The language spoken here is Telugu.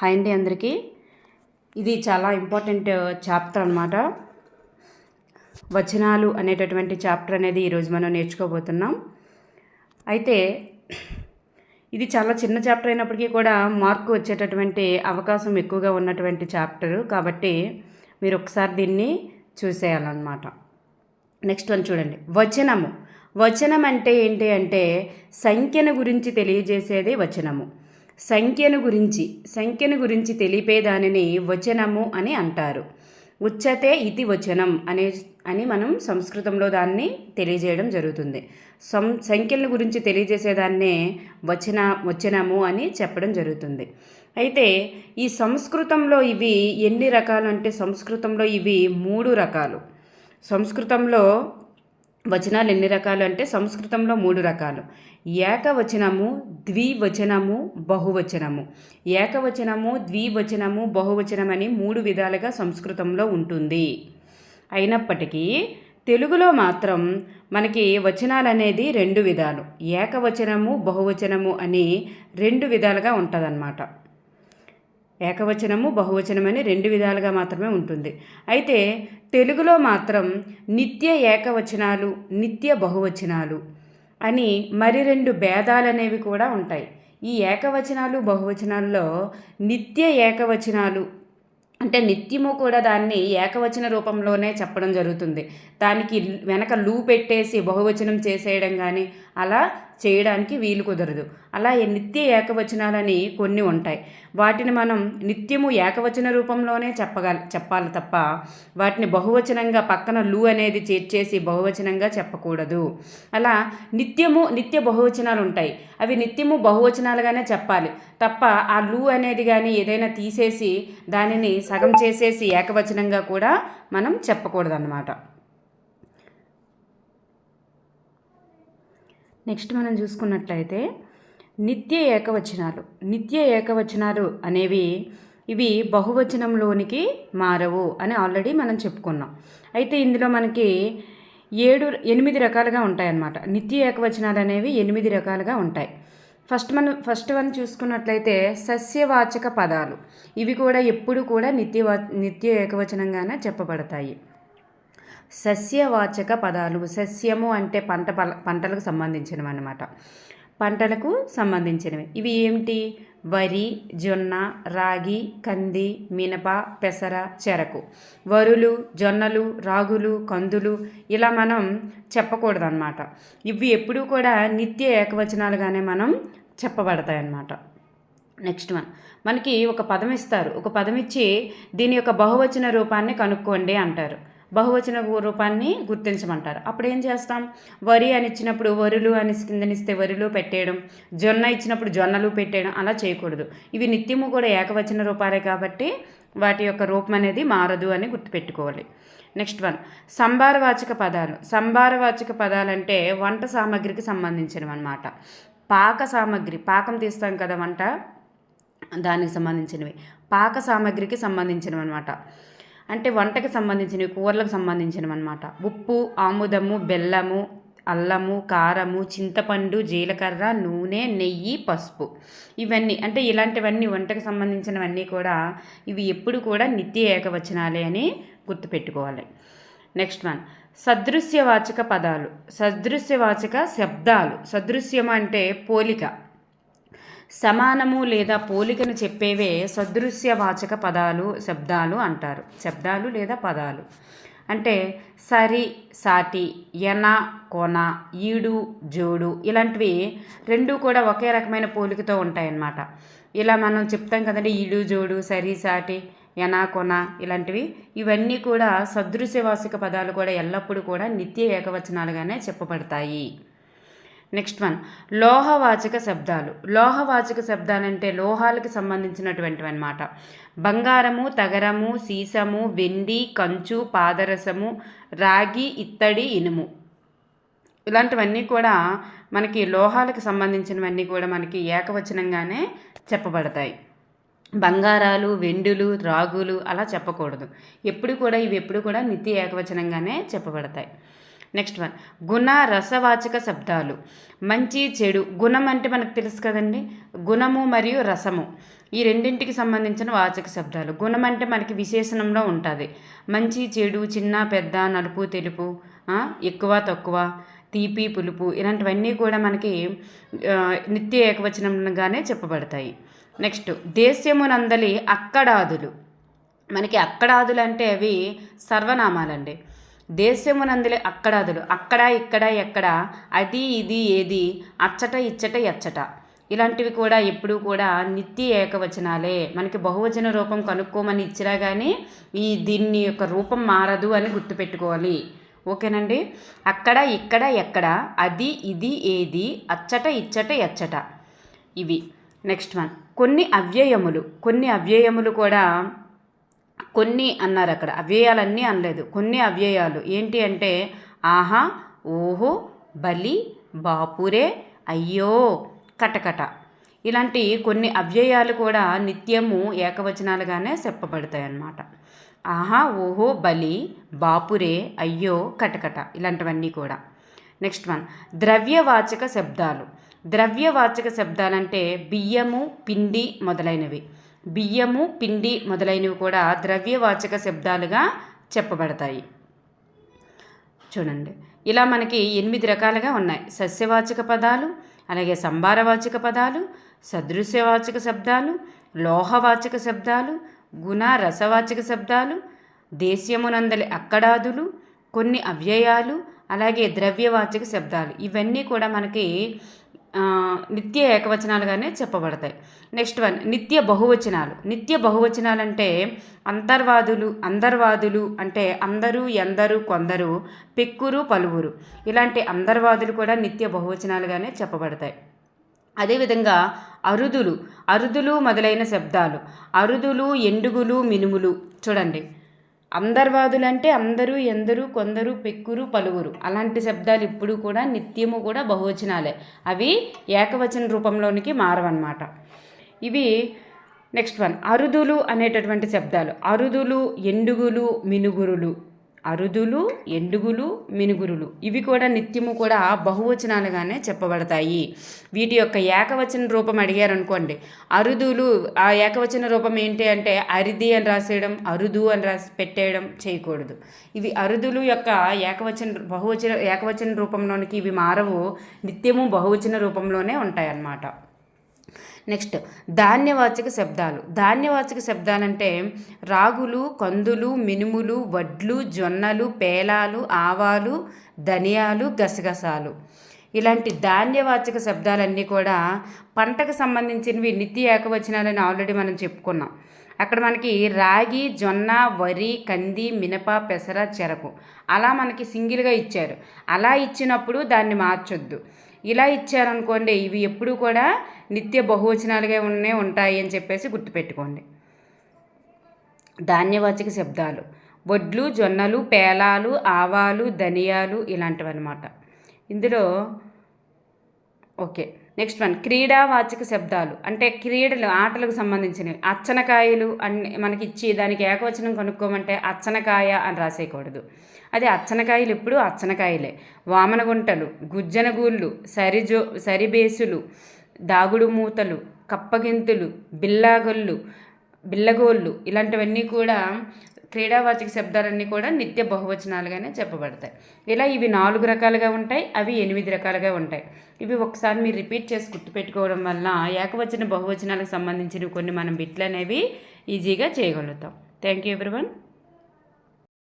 హాయ్ అండి అందరికీ. ఇది చాలా ఇంపార్టెంట్ చాప్టర్ అనమాట వచనాలు అనేటటువంటి చాప్టర్ అనేది ఈరోజు మనం నేర్చుకోబోతున్నాం. అయితే ఇది చాలా చిన్న చాప్టర్ అయినప్పటికీ కూడా మార్కు వచ్చేటటువంటి అవకాశం ఎక్కువగా ఉన్నటువంటి చాప్టర్. కాబట్టి మీరు ఒకసారి దీన్ని చూసేయాలన్నమాట. నెక్స్ట్ వన్ చూడండి. వచనము. వచనం అంటే ఏంటి అంటే సంఖ్యను గురించి తెలియజేసేది వచనము. సంఖ్యను గురించి సంఖ్యను గురించి తెలిపే దానిని వచనము అని అంటారు. ఉచ్చతే ఇది వచనం అనే అని మనం సంస్కృతంలో దాన్ని తెలియజేయడం జరుగుతుంది. సం సంఖ్యల గురించి తెలియజేసేదాన్నే వచన వచనము అని చెప్పడం జరుగుతుంది. అయితే ఈ సంస్కృతంలో ఇవి ఎన్ని రకాలు అంటే సంస్కృతంలో ఇవి మూడు రకాలు. సంస్కృతంలో వచనాలు ఎన్ని రకాలు అంటే సంస్కృతంలో మూడు రకాలు. ఏకవచనము ద్వివచనము బహువచనము. ఏకవచనము ద్వివచనము బహువచనం అని మూడు విధాలుగా సంస్కృతంలో ఉంటుంది. అయినప్పటికీ తెలుగులో మాత్రం మనకి వచనాలు అనేది రెండు విధాలు. ఏకవచనము బహువచనము అని రెండు విధాలుగా ఉంటుందన్నమాట. ఏకవచనము బహువచనమని రెండు విధాలుగా మాత్రమే ఉంటుంది. అయితే తెలుగులో మాత్రం నిత్య ఏకవచనాలు నిత్య బహువచనాలు అని మరి రెండు భేదాలు అనేవి కూడా ఉంటాయి. ఈ ఏకవచనాలు బహువచనాల్లో నిత్య ఏకవచనాలు అంటే నిత్యము కూడా దాన్ని ఏకవచన రూపంలోనే చెప్పడం జరుగుతుంది. దానికి వెనక లూ పెట్టేసి బహువచనం చేసేయడం కానీ అలా చేయడానికి వీలు కుదరదు. అలా నిత్య ఏకవచనాలని కొన్ని ఉంటాయి. వాటిని మనం నిత్యము ఏకవచన రూపంలోనే చెప్పగల చెప్పాలి తప్ప వాటిని బహువచనంగా పక్కన లు అనేది చేర్చేసి బహువచనంగా చెప్పకూడదు. అలా నిత్యము నిత్య బహువచనాలు ఉంటాయి. అవి నిత్యము బహువచనాలుగానే చెప్పాలి. తప్ప ఆ లు అనేది కానీ ఏదైనా తీసేసి దానిని సగం చేసేసి ఏకవచనంగా కూడా మనం చెప్పకూడదు అన్నమాట నెక్స్ట్ మనం చూసుకున్నట్లయితే నిత్య ఏకవచనాలు. నిత్య ఏకవచనాలు అనేవి ఇవి బహువచనంలోనికి మారవు అని ఆల్రెడీ మనం చెప్పుకున్నాం. అయితే ఇందులో మనకి ఏడు ఎనిమిది రకాలుగా ఉంటాయన్నమాట. నిత్య ఏకవచనాలు అనేవి ఎనిమిది రకాలుగా ఉంటాయి. ఫస్ట్ మనం ఫస్ట్ వన్ చూసుకున్నట్లయితే సస్యవాచక పదాలు. ఇవి కూడా ఎప్పుడు కూడా నిత్య నిత్య ఏకవచనంగానే చెప్పబడతాయి. సస్యవాచక పదాలు. సస్యము అంటే పంట పంటలకు సంబంధించినవి అన్నమాట పంటలకు సంబంధించినవి. ఇవి ఏమిటి? వరి జొన్న రాగి కంది మినప పెసర చెరకు. వరులు జొన్నలు రాగులు కందులు ఇలా మనం చెప్పకూడదు అన్నమాట ఇవి ఎప్పుడూ కూడా నిత్య ఏకవచనాలుగానే మనం చెప్పబడతాయి అన్నమాట నెక్స్ట్ వన్. మనకి ఒక పదం ఇస్తారు. ఒక పదం ఇచ్చి దీని యొక్క బహువచన రూపాన్ని కనుక్కోండి అంటారు. బహువచన రూపాన్ని గుర్తించమంటారు. అప్పుడు ఏం చేస్తాం? వరి అని ఇచ్చినప్పుడు వరులు అని కిందనిస్తే వరిలు పెట్టేయడం జొన్న ఇచ్చినప్పుడు జొన్నలు పెట్టేయడం అలా చేయకూడదు. ఇవి నిత్యము కూడా ఏకవచన రూపాలే కాబట్టి వాటి యొక్క రూపం అనేది మారదు అని గుర్తుపెట్టుకోవాలి. నెక్స్ట్ వన్ సంభారవాచక పదాలు. సంభారవాచక పదాలు అంటే వంట సామాగ్రికి సంబంధించినవి అనమాట పాక సామాగ్రి పాకం తీస్తాం కదా వంట? దానికి సంబంధించినవి. పాక సామాగ్రికి సంబంధించినవి అనమాట అంటే వంటకి సంబంధించినవి కూరలకు సంబంధించినవి అనమాట ఉప్పు ఆముదము బెల్లము అల్లము కారము చింతపండు జీలకర్ర నూనె నెయ్యి పసుపు. ఇవన్నీ అంటే ఇలాంటివన్నీ వంటకు సంబంధించినవన్నీ కూడా ఇవి ఎప్పుడు కూడా నిత్య ఏకవచనాలే అని గుర్తుపెట్టుకోవాలి. నెక్స్ట్ వన్ సదృశ్యవాచక పదాలు. సదృశ్యవాచక శబ్దాలు. సదృశ్యం అంటే పోలిక. సమానము లేదా పోలికను చెప్పేవే సదృశ్యవాచక పదాలు శబ్దాలు అంటారు. శబ్దాలు లేదా పదాలు. అంటే సరి సాటి ఎన కోన ఈడు జోడు ఇలాంటివి రెండు కూడా ఒకే రకమైన పోలికతో ఉంటాయన్నమాట. ఇలా మనం చెప్తాం కదండి ఈడు జోడు సరి సాటి ఎన కొన ఇలాంటివి. ఇవన్నీ కూడా సదృశ్యవాసిక పదాలు కూడా ఎల్లప్పుడూ కూడా నిత్య ఏకవచనాలుగానే చెప్పబడతాయి. నెక్స్ట్ వన్ లోహవాచక శబ్దాలు. లోహవాచక శబ్దాలంటే లోహాలకు సంబంధించినటువంటివి అనమాట బంగారము తగరము సీసము వెండి కంచు పాదరసము రాగి ఇత్తడి ఇనుము. ఇలాంటివన్నీ కూడా మనకి లోహాలకు సంబంధించినవన్నీ కూడా మనకి ఏకవచనంగానే చెప్పబడతాయి. బంగారాలు వెండులు రాగులు అలా చెప్పకూడదు. ఎప్పుడు కూడా ఇవి ఎప్పుడు కూడా నిత్య ఏకవచనంగానే చెప్పబడతాయి. నెక్స్ట్ వన్ గుణ రసవాచక శబ్దాలు. మంచి చెడు. గుణం అంటే మనకు తెలుసు కదండి? గుణము మరియు రసము. ఈ రెండింటికి సంబంధించిన వాచక శబ్దాలు. గుణం అంటే మనకి విశేషణంలో ఉంటుంది. మంచి చెడు చిన్న పెద్ద నలుపు తెలుపు ఎక్కువ తక్కువ తీపి పులుపు ఇలాంటివన్నీ కూడా మనకి నిత్య ఏకవచనంగానే చెప్పబడతాయి. నెక్స్ట్ దేశ్యమునందలి అక్కడాదులు. మనకి అక్కడాదులు అంటే అవి సర్వనామాలండి. దేశమునందులే అక్కడాదులు. అక్కడ ఇక్కడ ఎక్కడ అది ఇది ఏది అచ్చట ఇచ్చట ఎచ్చట. ఇలాంటివి కూడా ఎప్పుడూ కూడా నిత్య ఏకవచనాలే. మనకి బహువచన రూపం కనుక్కోమని ఇచ్చినా కానీ ఈ దీన్ని యొక్క రూపం మారదు అని గుర్తుపెట్టుకోవాలి. ఓకేనండి? అక్కడ ఇక్కడ ఎక్కడ అది ఇది ఏది అచ్చట ఇచ్చట ఎచ్చట. ఇవి. Next one. కొన్ని అవ్యయములు. కొన్ని అవ్యయములు కూడా కొన్ని అన్నారు అక్కడ. అవ్యయాలన్నీ అనలేదు. కొన్ని అవ్యయాలు. ఏంటి అంటే ఆహా ఓహో బలి బాపురే అయ్యో కటకట. ఇలాంటి కొన్ని అవ్యయాలు కూడా నిత్యము ఏకవచనాలుగానే చెప్పబడతాయి అన్నమాట ఆహా ఓహో బలి బాపురే అయ్యో కటకట. ఇలాంటివన్నీ కూడా. Next one. ద్రవ్యవాచక శబ్దాలు. ద్రవ్యవాచక శబ్దాలంటే బియ్యము పిండి మొదలైనవి. బియ్యము పిండి మొదలైనవి కూడా ద్రవ్యవాచక శబ్దాలుగా చెప్పబడతాయి. చూడండి. ఇలా మనకి ఎనిమిది రకాలుగా ఉన్నాయి. సస్యవాచక పదాలు అలాగే సంభారవాచక పదాలు సదృశ్యవాచక శబ్దాలు లోహవాచక శబ్దాలు గుణ రసవాచక శబ్దాలు దేశ్యమునందలి అక్కడాదులు కొన్ని అవ్యయాలు అలాగే ద్రవ్యవాచక శబ్దాలు. ఇవన్నీ కూడా మనకి నిత్య ఏకవచనాలుగానే చెప్పబడతాయి. నెక్స్ట్ వన్ నిత్య బహువచనాలు. నిత్య బహువచనాలు అంటే అంతర్వాదులు అందర్వాదులు అంటే అందరూ ఎందరు కొందరు పెక్కురు పలువురు. ఇలాంటి అందర్వాదులు కూడా నిత్య బహువచనాలుగానే చెప్పబడతాయి. అదేవిధంగా అరుదులు. అరుదులు మొదలైన శబ్దాలు. అరుదులు ఎండుగులు మినుములు. చూడండి. అందర్వాదులు అంటే అందరూ ఎందరు కొందరు పెక్కురు పలువురు. అలాంటి శబ్దాలు ఇప్పుడు కూడా నిత్యము కూడా బహువచనాలే. అవి ఏకవచన రూపంలోనికి మారవన్నమాట. ఇవి నెక్స్ట్ వన్ అరుదులు అనేటటువంటి శబ్దాలు. అరుదులు ఎండుగులు మినుగురులు. అరుదులు ఎండుగులు మినుగురులు. ఇవి కూడా నిత్యము కూడా బహువచనాలుగానే చెప్పబడతాయి. వీటి యొక్క ఏకవచన రూపం అడిగారు అనుకోండి అరుదులు ఆ ఏకవచన రూపం ఏంటి అంటే అరిది అని రాసేయడం అరుదు అని రాసి పెట్టేయడం చేయకూడదు. ఇవి అరుదులు యొక్క ఏకవచన బహువచన ఏకవచన రూపంలోనికి ఇవి మారవు. నిత్యము బహువచన రూపంలోనే ఉంటాయి అన్నమాట నెక్స్ట్ ధాన్యవాచక శబ్దాలు. ధాన్యవాచక శబ్దాలంటే రాగులు కందులు మినుములు వడ్లు జొన్నలు పేలాలు ఆవాలు ధనియాలు గసగసాలు. ఇలాంటి ధాన్యవాచక శబ్దాలన్నీ కూడా పంటకు సంబంధించినవి నిత్య ఏకవచనాలని ఆల్రెడీ మనం చెప్పుకున్నాం. అక్కడ మనకి రాగి జొన్న వరి కంది మినప పెసర చెరకు. అలా మనకి సింగిల్గా ఇచ్చారు. అలా ఇచ్చినప్పుడు దాన్ని మార్చొద్దు. ఇలా ఇచ్చారనుకోండి ఇవి ఎప్పుడూ కూడా నిత్య బహువచనాలుగా ఉన్నే ఉంటాయి అని చెప్పేసి గుర్తుపెట్టుకోండి. ధాన్యవాచక శబ్దాలు. వడ్లు జొన్నలు పేలాలు ఆవాలు ధనియాలు ఇలాంటివి అనమాట ఇందులో ఓకే. నెక్స్ట్ వన్ క్రీడావాచక శబ్దాలు. అంటే క్రీడలు ఆటలకు సంబంధించినవి. అచ్చనకాయలు అన్ని మనకి ఇచ్చి దానికి ఏకవచనం కనుక్కోమంటే అచ్చనకాయ అని రాసేయకూడదు. అది అచ్చనకాయలు ఎప్పుడు? అచ్చనకాయలే. వామనగుంటలు గుజ్జనగూళ్ళు సరిజో సరిబేసులు దాగుడు మూతలు కప్పగింతులు బిల్లాగొల్లు బిల్లగోళ్ళు ఇలాంటివన్నీ కూడా క్రీడావాచక శబ్దాలన్నీ కూడా నిత్య బహువచనాలుగానే చెప్పబడతాయి. ఇలా ఇవి నాలుగు రకాలుగా ఉంటాయి అవి ఎనిమిది రకాలుగా ఉంటాయి. ఇవి ఒకసారి మీరు రిపీట్ చేసి గుర్తుపెట్టుకోవడం వల్ల ఏకవచన బహువచనాలకు సంబంధించిన కొన్ని మనం బిట్లు అనేవి ఈజీగా చేయగలుగుతాం. Thank you everyone